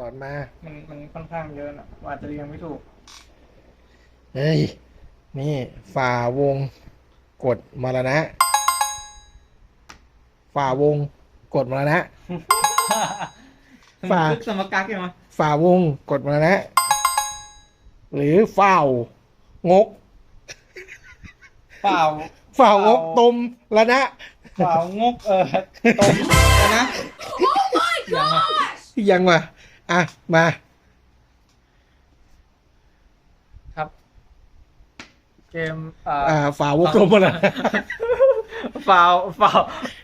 ก่อนมา มันมันค่อนข้างเยอะนะอาจจะเรียงไม่ถูก เฮ้ย นี่ฝ่าวงกดมรณะ ฝ่าวงกดมรณะ สมฝากมติสมกักยังไงฝ่าวงกดมรณะ หรือฝ่าวงก เปล่า ฝ่าวงกตมระนะเปล่างกเออตรงนะยังไงยังวะ อะ มา ครับ เกมอ่าอ่าฝ่าวงกตมมรณะเปล่าเปล่า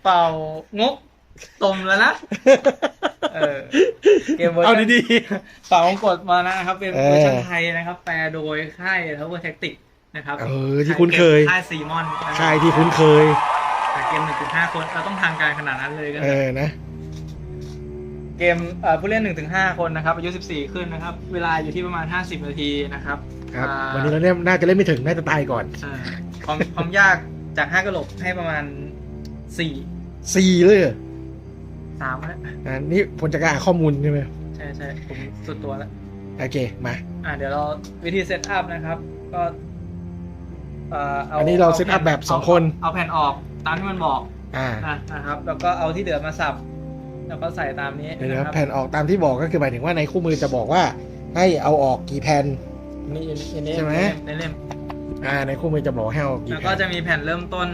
เปล่างกตมแล้วนะ เออ เกมเวอร์เอาชันดีเปล่าวงกดมานะครับ เป็นเออเวอร์ชันไทยนะครับ แปลโดยค่ายทาวเวอร์แท็กติกนะครับเออ ที่คุ้นเคยค่ายซีมอนนะครับๆค่ายที่คุ้นเคย แต่เกมหนึ่งถึงห้าคนเราต้องทางการขนาดนั้นเลยกันเออนะ เกมเอ่อผู้เล่นหนึ่งถึงห้าคนนะครับอายุสิบสี่ขึ้นนะครับ เวลาอยู่ที่ประมาณห้าสิบนาทีนะครับครับอ่าวันนี้เราเนี่ยน่าจะเล่นไม่ถึง น่าจะตายก่อนเอ่อความความยากจากห้ากระโหลกให้ประมาณสี่สี่เลยเหรอสามแล้วอ่านี่ผมจะกล้าข้อมูลใช่ไหมใช่ใช่ผมสุดตัวแล้ว โอเค มา อ่าเดี๋ยวเราวิธีเซตอัพนะครับ ก็เอ่อเอาอันนี้เราเซตอัพแบบสองคน เอาแผ่นออกตามที่มันบอก อ่านะนะครับ แล้วก็เอาที่เหลือมาสับ แล้วก็ใส่ตามนี้เดี๋ยวนะนะครับแผ่นออกตามที่บอกก็คือหมายถึงว่าในคู่มือจะบอกว่า ให้เอาออกกี่แผ่นนี่อันนี้ใช่ไหมในเล่มอ่า ในคู่มือจะบอกให้เอาออกกี่แล้วแผ่ก็นจะมีแผ่นเริ่มต้น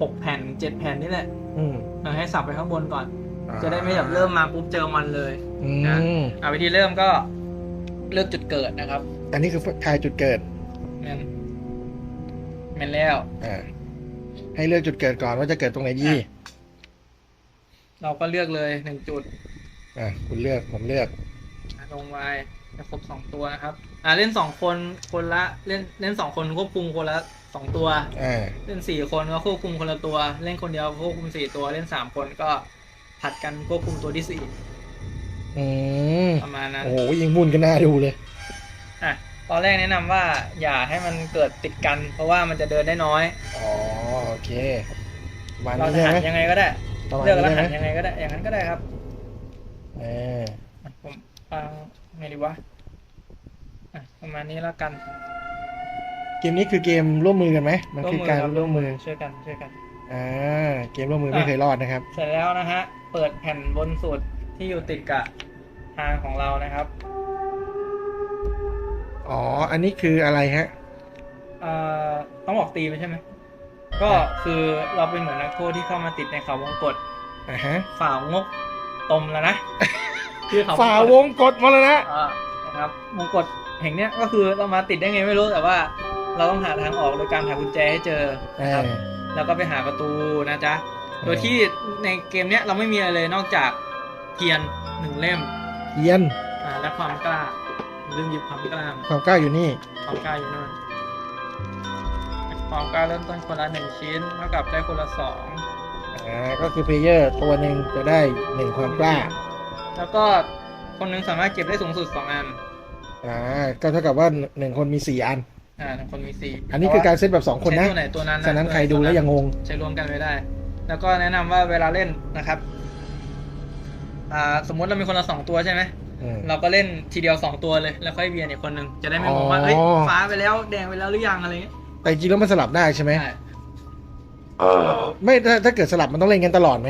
หกแผ่นเจ็ดแผ่นนี่แหละ อืมเราให้สับไปข้างบนก่อนอ่าจะได้ไม่แบบเริ่มมาปุ๊บเจอมันเลยอืนะมอ่าวิธีเริ่มก็เลือกจุดเกิดนะครับ อันนี้คือทายจุดเกิดแมนแมนแล้วอ่าให้เลือกจุดเกิดก่อนว่าจะเกิดตรงไหนดีอะ เราก็เลือกเลยหนึ่งจุด อ่าคุณเลือกผมเลือกอะลงไว้จะครบสองตัวนะครับ อ่าเล่นสองคนคนละเล่นเล่นสองคนควบคุมคนละสองตัว อ่าเล่นสี่คนก็ควบคุมคนละตัว เล่นคนเดียวควบคุมสี่ตัว เล่นสามคนก็ผัดกันควบคุมตัวที่สี่อืมประมาณนั้น โอ้โหยิงวุ่นกันหน้าดูเลยอะตอนแรกแนะนำว่าอย่าให้มันเกิดติดกัน เพราะว่ามันจะเดินได้น้อย อ๋อโอเคประมาณเรานี้จะใช่หัไหมนยังไงก็ได้ ประมาณเลือกนี้แล้วใช่ไหหัมนยังไงก็ได้ อย่างนั้นก็ได้ครับเอออะผมฟังไงดีวะอะประมาณนี้แล้วกันเกมนี้คือเกมร่วมมือกันไหมมันคือการคบร่วมมือช่วยกันช่วยกัน อ่าเกมร่วมมือไม่เคยรอดนะครับเสร็จแล้วนะฮะ เปิดแผ่นบนสุดที่อยู่ติดกับทางของเรานะครับอ๋ออันนี้คืออะไรฮะเอ่อต้องบอกตีไปใช่ไหม ก็คือเราเป็นเหมือนนักโทษที่เข้ามาติดในเขาวงกฏอ่าฮะฝ่าวงกตมแล้วนะคือเขาฝ่าวงกดมาแล้วนะอ่านะครับวงกฏแห่งเนี้ยก็คือเรามาติดได้ไงไม่รู้แต่ว่า เราต้องหาทางออกโดยการหากุญแจให้เจอเอนะครับอแล้วก็ไปหาประตูนะจ๊ะเออโดยที่ในเกมเนี้ยเราไม่มีอะไรเลยนอกจากเทียนหนึ่งเล่มเทียนอ่าและความกล้าลืมหยิบความกล้ามาความกล้าอยู่นี่ ความกล้าอยู่นั่น ความกล้าเริ่มต้นคนละหนึ่งชิ้นเท่ากับได้คนละสองอ่าก็คือเพลเยอร์ตัวหนึ่งจะได้หนึ่งความกล้าแล้วก็คนหนึงสามารถเก็บได้สูงสุดสองอันอ่าก็เท่ากับว่าหนึ่งคนมีสี่อันอ่าหนึ่งคนมีสี่อันนี้คือการเซตแบบสองคนนะใช้ตัวไหนตัวนั้นฉะนั้นใครดูแล้วยังงงใช้รวมกันไม่ได้ แล้วก็แนะนำว่าเวลาเล่นนะครับอ่าสมมติเรามีคนละสองตัวใช่ไหมอืมเราก็เล่นทีเดียวสองตัวเลยแล้วค่อยเวียนอีกคนหนึ่งจะได้ไม่งงว่าอ๋อเฮ้ยฟ้าไปแล้วแดงไปแล้วหรือยังอะไรเงี้ย แต่จริงๆแล้วมันสลับได้ใช่ไหม ใช่ไม่ถ้าถ้าเกิดสลับมันต้องเล่นกันตลอดไหม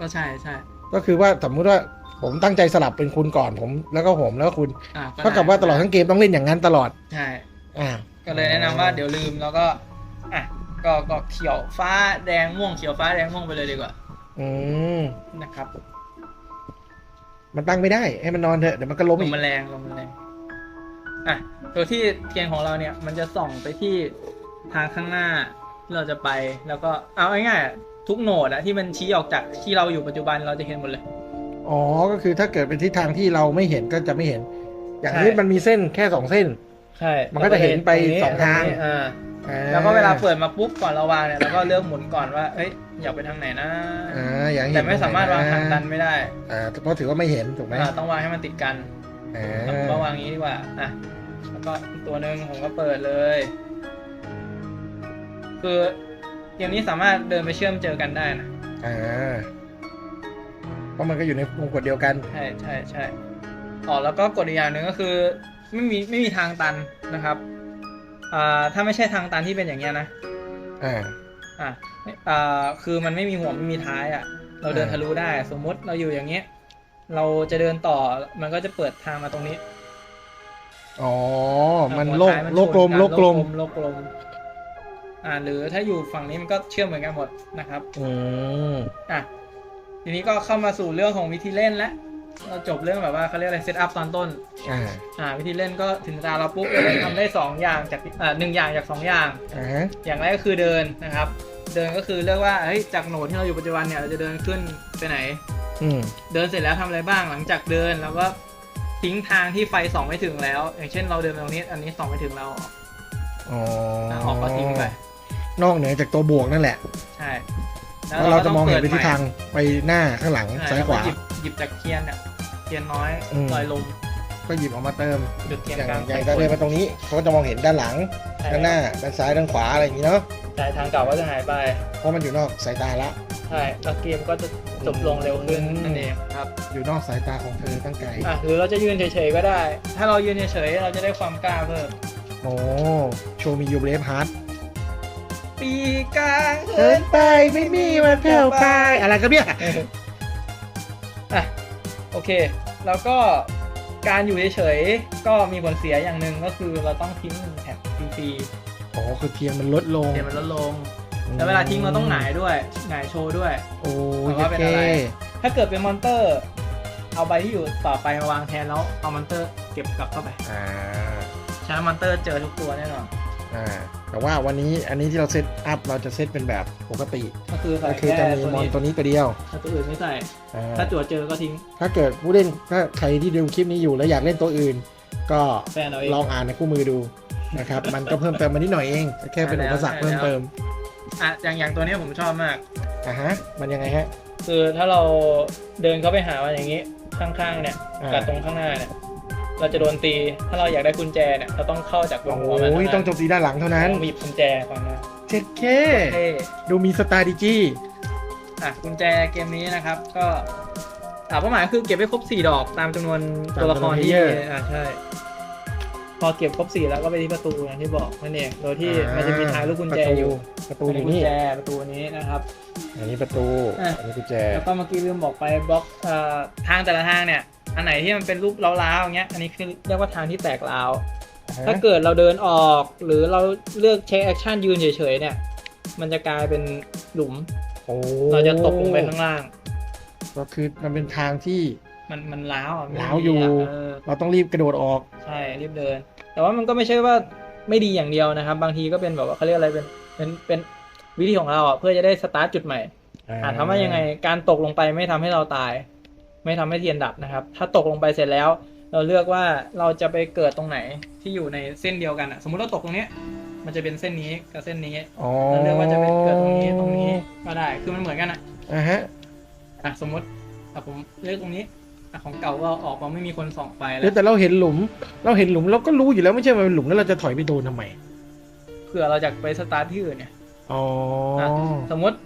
ก็ใช่ใช่ก็คือว่าสมมติว่าผมตั้งใจสลับเป็นคุณก่อนผม แล้วก็ผมแล้วก็คุณอ่าเท่ากับว่าตลอดทั้งเกมต้องเล่นอย่างนั้นตลอด ใช่ อ่า ก็เลยแนะนำว่าเดี๋ยวลืมแล้วก็อะก็ก็เขียวฟ้าแดงม่วงเขียวฟ้าแดงม่วงไปเลยดีกว่าอืม นะครับมันตั้งไม่ได้ ให้มันนอนเถอะเดี๋ยวมันก็ล้มลอีมกแมลงลมแมลงอะตัวที่เทียนของเราเนี่ย มันจะส่องไปที่ ทางข้างหน้าที่เราจะไปแล้วก็เอาง่ายๆอะทุกโหนดอะที่มันชี้ออกจากที่เราอยู่ปัจจุบันเราจะเห็นหมดเลย อ๋อ ก็คือถ้าเกิดเป็นทิศทางที่เราไม่เห็นก็จะไม่เห็น อย่างใช่นี้มันมีเส้นแค่สองเส้น ใช่ มันก็จะเห็นไปสองทางอ่าอ่าแล้วก็เวลาเปิดมาปุ๊บก่อนเราวางเนี่ยเราก็เลือกหมุนก่อนว่าเอ้ยอยากไปทางไหนนะอ่าอย่างแต่ไม่สามารถวางทางตันไม่ได้อ่าเพราะถือว่าไม่เห็นถูกไหมอ่าต้องวางให้มันติดกันอ่าผมก็วางอย่างนี้ดีกว่าอะแล้วก็อีกตัวหนึ่งผมก็เปิดเลย คือเกมนี้สามารถเดินไปเชื่อมเจอกันได้นะอ่าเพราะมันก็อยู่ในวงกฎเดียวกัน ใช่ใช่ใช่อ๋อแล้วก็กฎอีกอย่างหนึ่งก็คือ ไม่มีไม่มีทางตันนะครับอ่าถ้าไม่ใช่ทางตันที่เป็นอย่างเงี้ยนะอ่าอะอ่าคือมันไม่มีหัวไม่มีท้ายอะ เราเดินอ่าทะลุได้ สมมุติเราอยู่อย่างเงี้ยเราจะเดินต่อมันก็จะเปิดทางมาตรงนี้อ๋อ มันหัวโลกท้ายนโลกกลมชนนโลกกลมโลกกลม อ่าหรือถ้าอยู่ฝั่งนี้มันก็เชื่อมเหมือนกันหมดนะครับอืมอะทีนี้ก็เข้ามาสู่เรื่องของวิธีเล่นแล้วเราจบเรื่องแบบว่าเขาเรียกอะไรเซตอัพตอนต้นอ่าอ่า วิธีเล่นก็ถึงตาเราปุ๊บเราทำได้สองอย่างจากอ่าหนึ่งอย่างจากสองอย่างอ่าฮะอย่างแรกก็คือเดินนะครับ เดินก็คือเรียกว่าเฮ้ยจากโหนดที่เราอยู่ปัจจุบันเนี่ยเราจะเดินขึ้นไปไหนอืมเดินเสร็จแล้วทำอะไรบ้างหลังจากเดินแล้วก็ทิ้งทางที่ไฟส่องไม่ถึงแล้ว อย่างเช่นเราเดินไปตรงนี้ อันนี้ส่องไม่ถึงเราออกอ๋ออะออกก็ทิ้งไป นอกเหนือจากตัวบวกนั่นแหละ ใช่แล้วเราจะมองเห็นไปปิดทิศทางไปหน้าข้างหลังใช่ซ้ายแล้วขก็วาหยิบหยิบจากเทียนเนี่ยเทียนน้อยอืมลอยลมก็หยิบออกมาเติมจุดเทียนอย่างกลางอย่างจะเดินมาตรงนี้เขาก็จะมองเห็นด้านหลังใช่ด้านหน้าด้านซ้ายด้านขวาอะไรอย่างนี้เนาะใช่ทางเก่าก็จะหายไปเพราะมันอยู่นอกสายตาละใช่แล้วเกมก็จะจบลงเร็วขึ้นอืมนั่นเองครับ อยู่นอกสายตาของเธอตั้งไกลอะหรือเราจะยืนเฉยๆก็ได้ ถ้าเรายืนเฉยๆเราจะได้ความกล้าเพิ่มโอ้โชว์มียูเบรฟฮาร์ด ปีกลางเดินไปไม่มีวันแผ่วไปอะไรกันเนี่ยอะโอเค แล้วก็การอยู่เฉยๆก็มีผลเสียอย่างหนึ่งก็คือเราต้องทิ้งแท็บฟรีอ๋อคือเทียงมันลดลงๆเดี๋ยวมันลดลง แล้วเวลาทิ้งเราต้องหงายด้วยหงายโชว์ด้วย โอ้แต่ยว่าเป็นเท่อะไร ถ้าเกิดเป็นมอนเตอร์ เอาใบที่อยู่ต่อไปมาวางแทนแล้วเอามอนเตอร์เก็บกลับเข้าไปอ่า ฉะนั้นมอนเตอร์เจอทุกตัวแน่นอน อ่าแต่ว่าวันนี้อันนี้ที่เราเซตอัพเราจะเซตเป็นแบบปกติก็คือใส่ก็คือแค่จะมีตัวมอนนี้ตัวนี้ตัวเดียวถ้าตัวอื่นไม่ใส่ อ่าถ้าตัวเจอก็ทิ้งถ้าเกิดผู้เล่นถ้าใครที่ดูคลิปนี้อยู่แล้วอยากเล่นตัวอื่น ก็แฟนเอาเอง ลองอ่านในคู่มือดูนะครับ มันก็เพิ่มเติมมานิดหน่อยเองแค่เป็นอุปสรรคเพิ่มเติมอะอย่างอย่างตัวนี้ผมชอบมาก อะฮะมันยังไงฮะคือถ้าเราเดินเข้าไปหามันอย่างนี้ข้างๆเนี่ยอ่ากับตรงข้างหน้าเนี่ย เราจะโดนตี ถ้าเราอยากได้กุญแจเนี่ยเราต้องเข้าจากตรงหัวมันโอ้ยต้องโจมตีด้านหลังเท่านั้นต้องหยิบกุญแจก่อนนะเช็ดเคเท่ดูมีสตาร์ดิจี้อะกุญแจเกมนี้นะครับ ก็อ่าเป้าหมายคือเก็บให้ครบ 4 ดอกตามจำนวนตัวละครที่อ่าใช่พอเก็บครบ4แล้วก็ไปที่ประตูอย่างที่บอกนั่นเองโดยที่มันจะมีทางลูกกุญแจอยู่ประตูอันอนี้ยู่กุญนี่แจประตูนี้นะครับ อันนี้ประตูอะอันนี้กุญแจแล้วก็เมื่อกี้ลืมบอกไปบล็อกเอ่อทางแต่ละทางเนี่ย อันไหนที่มันเป็นรูปล้าวๆอย่างเงี้ย อันนี้คือเรียกว่าทางที่แตกร้าวถ้าเกิดเราเดินออกหรือเราเลือกเช็คแอคชั่นยืนเฉยๆเนี่ย มันจะกลายเป็นหลุมโอ้เราจะตกลงไปข้างล่าง ก็คือมันเป็นทางที่มันมันล้าวอะไม่ล้าวอยู่ดีะเออเราต้องรีบกระโดดออก ใช่รีบเดิน แต่ว่ามันก็ไม่ใช่ว่าไม่ดีอย่างเดียวนะครับ บางทีก็เป็นแบบว่าเขาเรียกอะไรเป็นเป็นเป็นวิธีของเราอะเพื่อจะได้สตาร์ทจุดใหม่อ่าทำว่ายังไงการตกลงไปไม่ทำให้เราตาย ไม่ทำให้เทียนดับนะครับ ถ้าตกลงไปเสร็จแล้ว เราเลือกว่าเราจะไปเกิดตรงไหนที่อยู่ในเส้นเดียวกันอะสมมุติเราตกตรงเนี้ยมันจะเป็นเส้นนี้กับเส้นนี้อ๋อเราเลือกว่าจะไปเกิดตรงนี้ตรงนี้ก็ได้คือมันเหมือนกันอะอ่าฮะอะสมมติอะผมเลือกตรงนี้อะของเก่าก็ออกมาไม่มีคนส่องไฟแล้เดี๋ยววแต่เราเห็นหลุม เราเห็นหลุมเราก็รู้อยู่แล้วไม่ใช่มันเป็นหลุมแล้วเราจะถอยไปโดนทำไมเผื่อเราจะไปสตาร์ทที่อื่นเนี่ยอ๋ออะสมมติ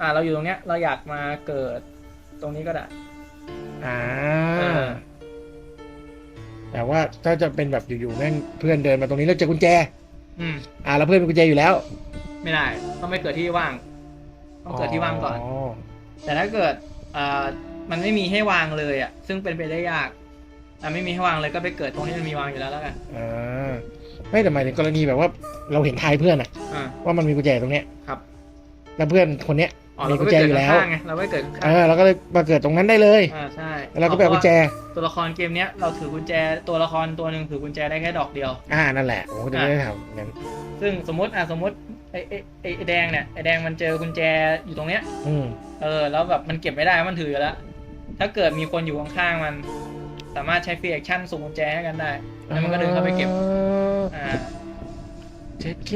อะเราอยู่ตรงเนี้ยเราอยากมาเกิดตรงนี้ก็ได้ อ่าเออแต่ว่าถ้าจะเป็นแบบอยู่ๆแม่งเพื่อนเดินมาตรงนี้แล้วเจอกุญแจ อืม อ่าแล้วเพื่อนมีกุญแจอยู่แล้ว ไม่ได้ ต้องไปเกิดที่ว่าง ต้องเกิดที่ว่างก่อน แต่ถ้าเกิดอ่ามันไม่มีให้วางเลยอะ ซึ่งเป็นไปได้ยากอะไม่มีให้วางเลยก็ไปเกิดตรงที่มันมีวางอยู่แล้วแล้วกันอ่าไม่แต่หมายถึงกรณีแบบว่าเราเห็นทายเพื่อนอะอ่า ว่ามันมีกุญแจตรงเนี้ยครับ แล้วเพื่อนคนเนี้ยอ๋อ มีเรากุก็ญไปแจเกิอดยู่แล้วข้างๆไงเราไปเกิดข้างเออเราก็เลยมาเกิดตรงนั้นได้เลยอ่าใช่แล้วเราก็ไปเอากุญแจตัวละครเกมเนี้ยเราถือกุญแจตัวละครตัวหนึ่งถือกุญแจได้แค่ดอกเดียว อ่านั่นแหละผมก็จะไม่ได้ทำงั้นซึ่งสมมติอะสมมติไอ้ไอ้ไอ้ไอ้แดงเนี่ยไอ้แดงมันเจอกุญแจอยู่ตรงเนี้ย อืมเออ แล้วแบบมันเก็บไม่ได้มันถืออยู่แล้วถ้าเกิดมีคนอยู่ข้างๆมัน สามารถใช้ฟรีแอคชั่นส่งกุญแจให้กันได้แล้วมันก็เดินเข้าไปเก็บอ่าเจ็ดเค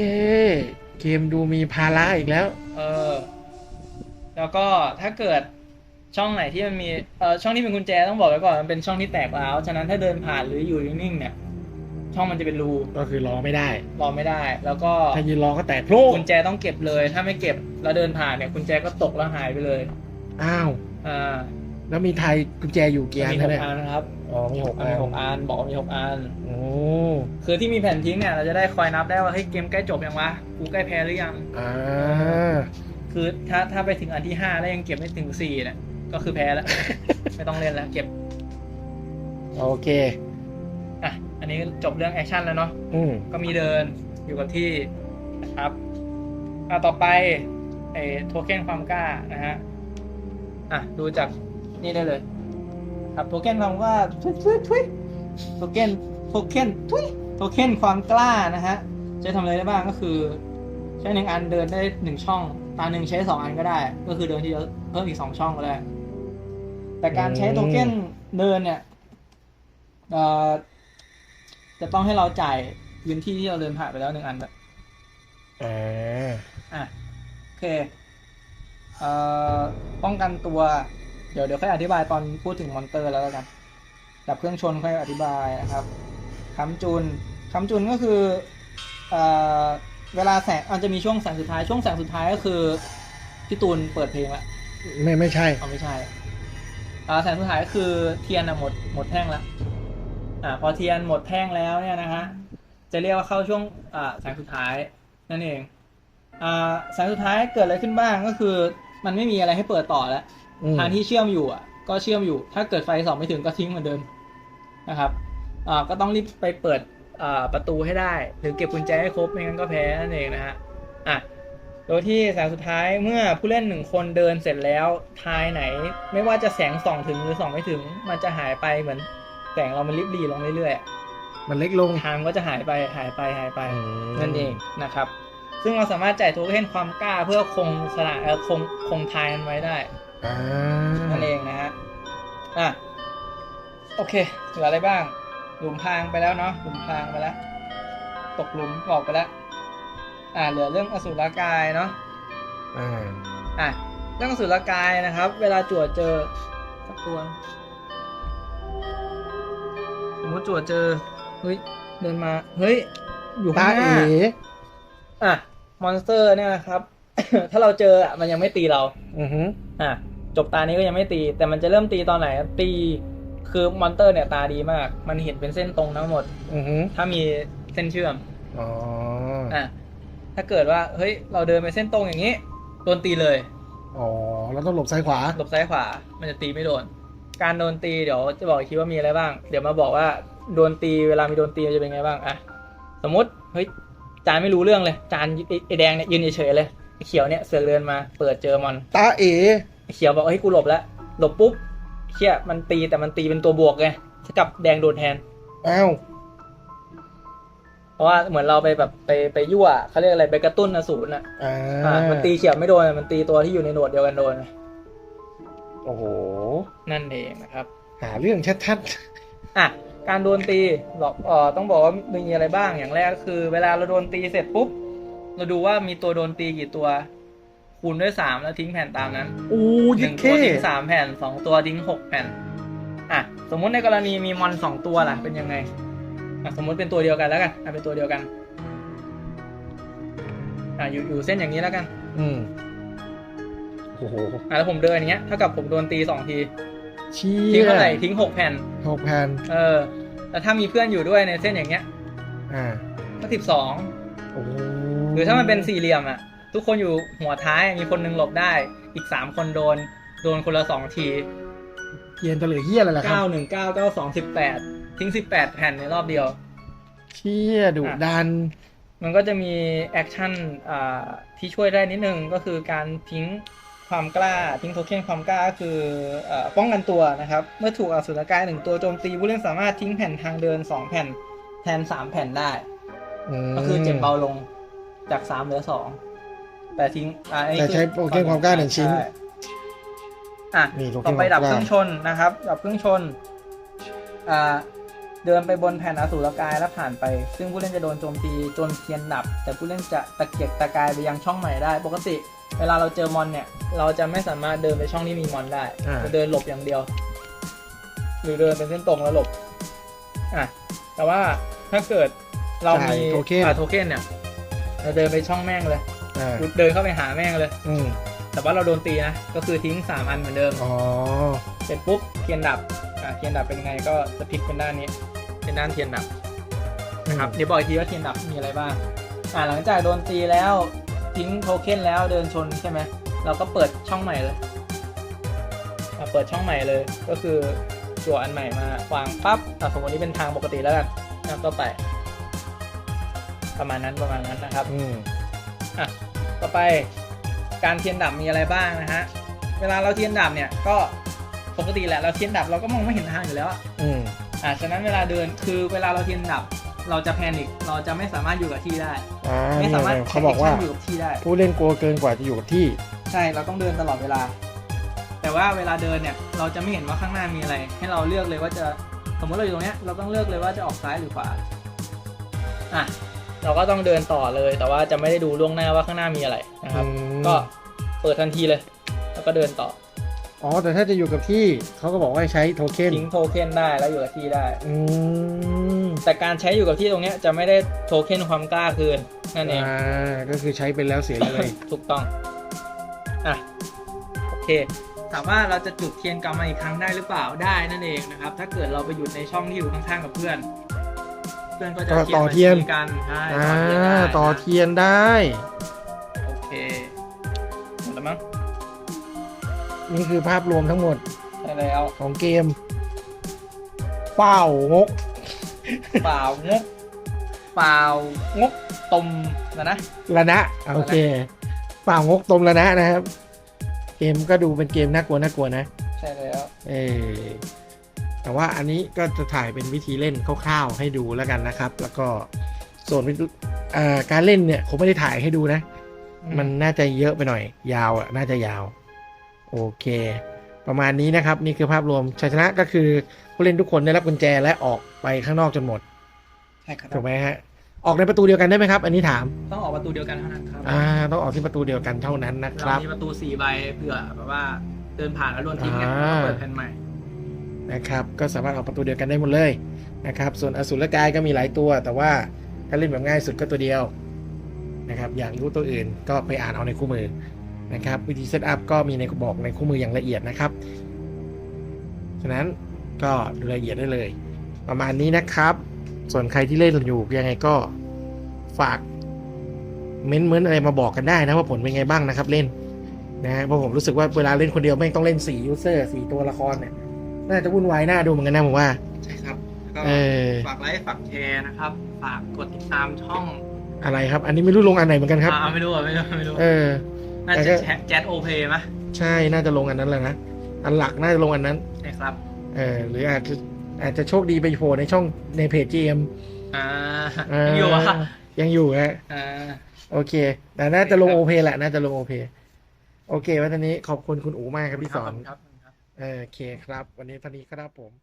เกมดูมีภาระอีกแล้ว เออ แล้วก็ถ้าเกิดช่องไหนที่มันมีเออช่องที่เป็นกุญแจต้องบอกไว้ก่อนมันเป็นช่องที่แตกร้าวฉะนั้นถ้าเดินผ่านหรืออยู่นิ่งๆเนี่ย ช่องมันจะเป็นรูก็คือรอไม่ได้ รอไม่ได้ แล้วก็ถ้ายืนรอก็แตกโพร่กุญแจต้องเก็บเลย ถ้าไม่เก็บแล้วเดินผ่านเนี่ยกุญแจก็ตกแล้วหายไปเลยอ้าวอ่าแล้วมีไทยกุญแจอยู่กี่อันมีหนะกเนี่ยอันนะครับอ๋อมีหกมันอัมีนหกอันบอกว่ามีหกอันโอ้คือที่มีแผ่นทิ้งเนี่ยเราจะได้คอยนับได้ว่าเฮ้ยเกมใกล้จบยังวะกูใกล้แพ้หรือยังอ่า คือถ้าถ้าไปถึงอันที่ห้าแล้วยังเก็บไม่ถึงสี่เนี่ยก็คือแพ้แล้ว ไม่ต้องเล่นแล้วเก็บ โอเคอะอันนี้จบเรื่องแอคชั่นแล้วเนาะอืมก็มีเดินอยู่กับที่นะครับอะต่อไปไอ้โทเค็นความกล้านะฮะอะดูจากนี่ได้เลย ครับโทเค็นความกล้าทุยทุยทุยโทเค็นโทเค็นทุยโทเค็นความกล้านะฮะจะทำอะไรได้บ้างก็คือ ใช้หนึ่งอันเดินได้หนึ่งช่อง ตาหนึ่งใช้สองอันก็ได้ ก็คือเดินทีเดียวเพิ่มอีกสองช่องก็ได้แต่การใช้โทเค็นเดินเนี่ยเอ่อจะต้องให้เราจ่ายพื้นที่ที่เราเดินผ่านไปแล้วหนึ่งอันแบบอ่าอะโอเคเอ่อป้องกันตัว เดี๋ยวเดี๋ยวค่อยอธิบายตอนพูดถึงมอนเตอร์แล้วกันดับเครื่องชนค่อยอธิบายนะครับคำจุนคำจุนก็คือเอ่อ เวลาแสงอาจจะมีช่วงแสงสุดท้ายช่วงแสงสุดท้ายก็คือพี่ตูนเปิดเพลงละไม่ไม่ใช่เอาไม่ใช่อ่าแสงสุดท้ายก็คือเทียนอะหมดหมดแท่งแล้วอ่าพอเทียนหมดแท่งแล้วเนี่ยนะฮะจะเรียกว่าเข้าช่วงอ่าแสงสุดท้ายนั่นเองอ่าแสงสุดท้ายเกิดอะไรขึ้นบ้างก็คือ มันไม่มีอะไรให้เปิดต่อแล้วอืมทางที่เชื่อมอยู่อะ ก็เชื่อมอยู่ ถ้าเกิดไฟส่องไม่ถึงก็ทิ้งเหมือนเดิมนะครับอ่าก็ต้องรีบไปเปิดอ่า ประตูให้ได้ หรือเก็บกุญแจให้ครบไม่งั้นก็แพ้นั่นเองนะฮะอะโดยที่แสงสุดท้ายเมื่อผู้เล่นหนึ่งคนเดินเสร็จแล้วทายไหน ไม่ว่าจะแสงส่องถึงหรือส่องไม่ถึง มันจะหายไปเหมือนแสงเรามันริบหรีลงเรื่อยๆอะมันเล็กลงทางก็จะหายไปหายไปหายไปอืมนั่นเองนะครับ ซึ่งเราสามารถจ่ายโทเค็นความกล้าเพื่อคงสละเอ่อคงคงทายมันไว้ได้อ่านั่นเองนะฮะอะโอเคเหลืออะไรบ้าง หลุมพรางไปแล้วเนาะหลุมพรางไปแล้ว ตกหลุมบอกไปแล้ว อ่า เหลือเรื่องอสุรกายเนาะอ่าอะเรื่องอสุรกายนะครับ เวลาจั่วเจอสักตัวสมมติจั่วเจอเฮ้ยเดินมาเฮ้ย อยู่ตาข้างหเอ๋น้าอะมอนสเตอร์เนี่ยนะครับ ถ้าเราเจออะมันยังไม่ตีเรา อือหืออะจบตานี้ก็ยังไม่ตี แต่มันจะเริ่มตีตอนไหนตี คือมอนเตอร์เนี่ยตาดีมาก มันเห็นเป็นเส้นตรงทั้งหมด อือหือถ้ามีเส้นเชื่อมอ๋ออะถ้าเกิดว่าเฮ้ยเราเดินไปเส้นตรงอย่างนี้โดนตีเลย อ๋อเราต้องหลบซ้ายขวา หลบซ้ายขวา มันจะตีไม่โดน การโดนตีเดี๋ยวจะบอกอีกทีว่ามีอะไรบ้าง เดี๋ยวมาบอกว่าโดนตีเวลามีโดนตีมันจะเป็นไงบ้างอะสมมติเฮ้ยจานไม่รู้เรื่องเลย จานไอ้ไอแดงเนี่ยยืนเฉยๆเลยไอเขียวเนี่ยเสือกเดินมาเปิดเจอมอนตาเอ๋เขียวบอกเฮ้ยกูหลบแล้วหลบปุ๊บ เชี่ยมันตีแต่มันตีเป็นตัวบวกไงกับแดงโดนแทน อ้าว เพราะว่าเหมือนเราไปแบบไปไปยั่วเขาเรียกอะไรไปกระตุ้นอสูรอะอ่าอ่ามันตีเขียวไม่โดนมันตีตัวที่อยู่ในโหนดเดียวกันโดน โอ้โห นั่นเองนะครับ หาเรื่องชัดอะการโดนตีบอกเอ่อต้องบอกว่ามีอะไรบ้างอย่างแรกก็คือ เวลาเราโดนตีเสร็จปุ๊บ เราดูว่ามีตัวโดนตีกี่ตัว คูณด้วยสามแล้วทิ้งแผ่นตามนั้นๆอู้หยินึ่งงเคตัวทิ้งสามแผ่นสองตัวทิ้งหกแผ่น อะ สมมุติในกรณีมีมอนสองตัวล่ะ เป็นยังไงอะสมมุติเป็นตัวเดียวกันแล้วกันอะเป็นตัวเดียวกันอะอยู่อยู่เส้นอย่างนี้แล้วกันอืมโอ้โหอะแล้วผมเดินอย่างเงี้ยเท่ากับผมโดนตีสองทีเชี้ทิ้งเท่าไหร่ทิ้งหกแผ่น หกแผ่นเออแล้วถ้ามีเพื่อนอยู่ด้วยในเส้นอย่างเงี้ยอ่าก็สิบสองโอ้โหหรือถ้ามันเป็นสี่เหลี่ยมอะ ทุกคนอยู่หัวท้ายมีคนหนึงหลบได้ อีกสามคนโดน โดนคนละสองทีเกียนจะเหลือเฮียอะไรล่ะครับเก้าหนึ่งเก้าเก้าสองสิบแปดทิ้งสิบแปดแผ่นในรอบเดียวเชี่ยดุดัน มันก็จะมีแอคชั่นอ่าที่ช่วยได้นิดนึงก็คือการทิ้งความกล้า ทิ้งโทเค็นความกล้าก็คืออาป้องกันตัวนะครับ เมื่อถูกอสุรกายหนึ่งตัวโจมตีผู้เล่นสามารถทิ้งแผ่นทางเดินสองแผ่น แทนสามแผ่นได้ ก็คือเจ็บเบาลงจากสามเหลือสอง แต่ทิ้งอ่าอันนี้แต่คือใช้โปรเกมความกล้าหนึ่งชิ้น ใช่อะนี่โปรเกมต่อไปดับความกล้า เครื่องชนนะครับ ดับเครื่องชน อ่า เดินไปบนแผ่นอสูรกายแล้วผ่านไป ซึ่งผู้เล่นจะโดนโจมตีจนเทียนดับ แต่ผู้เล่นจะตะเกียกตะกายไปยังช่องใหม่ได้ ปกติ เวลาเราเจอมอนเนี่ย เราจะไม่สามารถเดินไปช่องที่มีมอนได้อ่า จะเดินหลบอย่างเดียว หรือเดินเป็นเส้นตรงแล้วหลบ อะ แต่ว่าถ้าเกิดเรามีจ่ายโทเค็น อ่าโทเค็นเนี่ย เราเดินไปช่องแม่งเลย อ่า เดินเข้าไปหาแม่งเลย อืมแต่ว่าเราโดนตีนะ ก็คือทิ้งสามอันเหมือนเดิม อ๋อ เสร็จปุ๊บเทียนดับอ่าเทียนดับเป็นไงก็จะพลิกเป็นด้านนี้ เป็นด้านเทียนดับนะครับเดี๋ยวบอกอีกทีว่าเทียนดับมีอะไรบ้างอ่าหลังจากโดนตีแล้วทิ้งโทเค็นแล้วเดินชนใช่ไหมเราก็เปิดช่องใหม่เลยอ่าเปิดช่องใหม่เลย ก็คือจั่วอันใหม่มาวางปั๊บอ่าสมมตินี้เป็นทางปกติแล้วกันแล้วก็ไป ประมาณนั้นประมาณนั้นนะครับ อืม อะ ต่อไปการเทียนดับมีอะไรบ้างนะฮะ เวลาเราเทียนดับเนี่ยก็ปกติแหละเราเทียนดับเราก็มองไม่เห็นทางอยู่แล้วอะอืมอะฉะนั้นเวลาเดินคือเวลาเราเทียนดับ เราจะแพนิคเราจะไม่สามารถอยู่กับที่ได้ อ่าไม่สามารถนี่เขาบอกว่าแข่งขันอยู่กับที่ได้ ผู้เล่นกลัวเกินกว่าจะอยู่กับที่ ใช่เราต้องเดินตลอดเวลา แต่ว่าเวลาเดินเนี่ยเราจะไม่เห็นว่าข้างหน้ามีอะไร ให้เราเลือกเลยว่าจะสมมติเราอยู่ตรงเนี้ยเราต้องเลือกเลยว่าจะออกซ้ายหรือขวาอะ เราก็ต้องเดินต่อเลย แต่ว่าจะไม่ได้ดูล่วงหน้าว่าข้างหน้ามีอะไรนะครับ อืม ก็เปิดทันทีเลย แล้วก็เดินต่ออ๋อ แต่ถ้าจะอยู่กับที่เขาก็บอกว่าให้ใช้โทเค็นทิ้งโทเค็นได้แล้วอยู่กับที่ได้ อืมแต่การใช้อยู่กับที่ตรงเนี้ยจะไม่ได้โทเค็นความกล้าคืนนั่นเอง อ่าก็คือใช้ไปแล้วเสียเลย ถูกต้อง อะ โอเค ถามว่าเราจะจุดเทียนกลับมาอีกครั้งได้หรือเปล่า ได้นั่นเองนะครับ ถ้าเกิดเราไปอยู่ในช่องที่อยู่ข้างๆกับเพื่อน เพื่อนก็จะก็เทียนต่อมาเทียนชี้กันใช่อ่าต่ต่ออเทียนได้เทียนได้ โอเคหมดแล้วมั้งนี่คือภาพรวมทั้งหมดใช่แล้วของเกม เป้างกเปล่างกเปล่างกตมนะนะละนะโอเคเปล่างกตมละนะนะครับ เกมก็ดูเป็นเกมน่ากลัวน่ากลัวนะ ใช่แล้ว เออ แต่ว่าอันนี้ก็จะถ่ายเป็นวิธีเล่นคร่าวๆให้ดูแล้วกันนะครับ แล้วก็ส่วนวิธีอ่าการเล่นเนี่ยผมไม่ได้ถ่ายให้ดูนะ มันน่าจะเยอะไปหน่อย ยาวอะน่าจะยาว โอเค ประมาณนี้นะครับ นี่คือภาพรวมชัยชนะก็คือผู้เล่นทุกคนได้รับกุญแจและออกไปข้างนอกจนหมดใช่ครับถูกไหมฮะออกในประตูเดียวกันได้ไหมครับ อันนี้ถาม ต้องออกประตูเดียวกันเท่านั้นครับ อ่า ต้องออกที่ประตูเดียวกันเท่านั้นนะคเรารับ มีประตูสี่ใบเผื่อแบบว่าเดินผ่านแล้วโดนทิ้งไงอ่าก็เปิดแผ่นใหม่ นะครับ ก็สามารถออกประตูเดียวกันได้หมดเลยนะครับ ส่วนอสูรกายก็มีหลายตัว แต่ว่าถ้าเล่นแบบง่ายสุดก็ตัวเดียวนะครับ อยากรู้ตัวอื่นก็ไปอ่านเอาในคู่มือนะครับ วิธีเซตอัพก็มีในบอกในคู่มืออย่างละเอียดนะครับ ฉะนั้นก็ดูรายละเอียดได้เลย ประมาณนี้นะครับ ส่วนใครที่เล่นอยู่ยังไงก็ฝากเม้นต์เม้นอะไรมาบอกกันได้นะว่าผลเป็นไงบ้างนะครับเล่นนะฮะเพราะผมรู้สึกว่าเวลาเล่นคนเดียวแม่งต้องเล่นสี่ยูเซอร์สี่ตัวละครเนี่ย น่าจะวุ่นวายน่าดูเหมือนกันนะผมว่า ใช่ครับก็เออ ฝากไลค์ฝากแชร์นะครับ ฝากกดติดตามช่องอะไรครับ อันนี้ไม่รู้ลงอันไหนเหมือนกันครับ อ่าไม่รู้อะไม่รู้ไม่รู้เออ น่าแต่จะก็แจ๊ดโอเพไหมใช่น่าจะลงอันนั้นแหละนะอันหลักน่าจะลงอันนั้น ใช่ครับเออหรืออาจจะอาจจะโชคดีไปโผล่ในช่องในเพจ GM อ่าเอยังอยู่อะยังอยู่ฮะอ่า โอเคแต่น่าจะลงครับ โอเพแหละน่าจะลงโอเพโอเควันนี้ขอบคุณคุณอูมากครับที่สอนครับครับเออ โอเคครับ วันนี้เท่านี้ครับผม